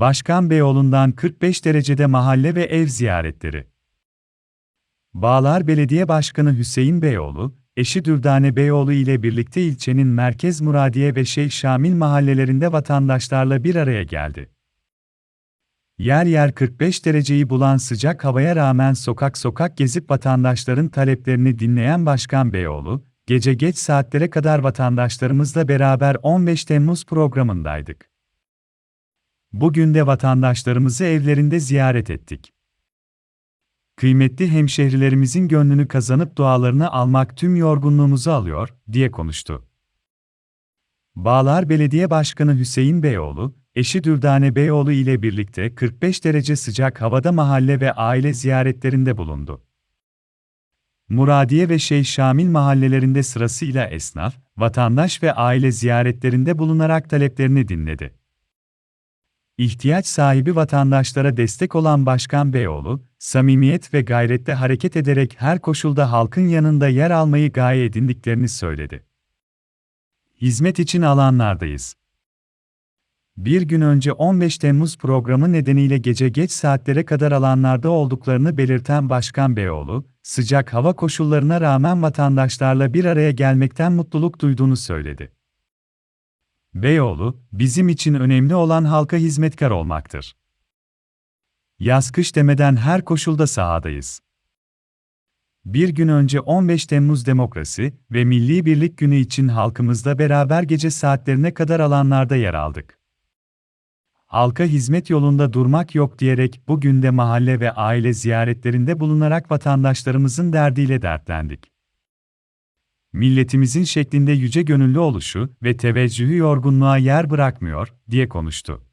Başkan Beyoğlu'ndan 45 derecede mahalle ve ev ziyaretleri. Bağlar Belediye Başkanı Hüseyin Beyoğlu, eşi Dürdane Beyoğlu ile birlikte ilçenin Merkez Muradiye ve Şeyh Şamil mahallelerinde vatandaşlarla bir araya geldi. Yer yer 45 dereceyi bulan sıcak havaya rağmen sokak sokak gezip vatandaşların taleplerini dinleyen Başkan Beyoğlu, gece geç saatlere kadar vatandaşlarımızla beraber 15 Temmuz programındaydık. Bugün de vatandaşlarımızı evlerinde ziyaret ettik. Kıymetli hemşehrilerimizin gönlünü kazanıp dualarını almak tüm yorgunluğumuzu alıyor, diye konuştu. Bağlar Belediye Başkanı Hüseyin Beyoğlu, eşi Dürdane Beyoğlu ile birlikte 45 derece sıcak havada mahalle ve aile ziyaretlerinde bulundu. Muradiye ve Şeyh Şamil mahallelerinde sırasıyla esnaf, vatandaş ve aile ziyaretlerinde bulunarak taleplerini dinledi. İhtiyaç sahibi vatandaşlara destek olan Başkan Beyoğlu, samimiyet ve gayrette hareket ederek her koşulda halkın yanında yer almayı gaye edindiklerini söyledi. Hizmet için alanlardayız. Bir gün önce 15 Temmuz programı nedeniyle gece geç saatlere kadar alanlarda olduklarını belirten Başkan Beyoğlu, sıcak hava koşullarına rağmen vatandaşlarla bir araya gelmekten mutluluk duyduğunu söyledi. Beyoğlu, bizim için önemli olan halka hizmetkar olmaktır. Yaz kış demeden her koşulda sahadayız. Bir gün önce 15 Temmuz Demokrasi ve Milli Birlik Günü için halkımızla beraber gece saatlerine kadar alanlarda yer aldık. Halka hizmet yolunda durmak yok diyerek bugün de mahalle ve aile ziyaretlerinde bulunarak vatandaşlarımızın derdiyle dertlendik milletimizin şeklinde yüce gönüllü oluşu ve teveccühü yorgunluğa yer bırakmıyor, diye konuştu.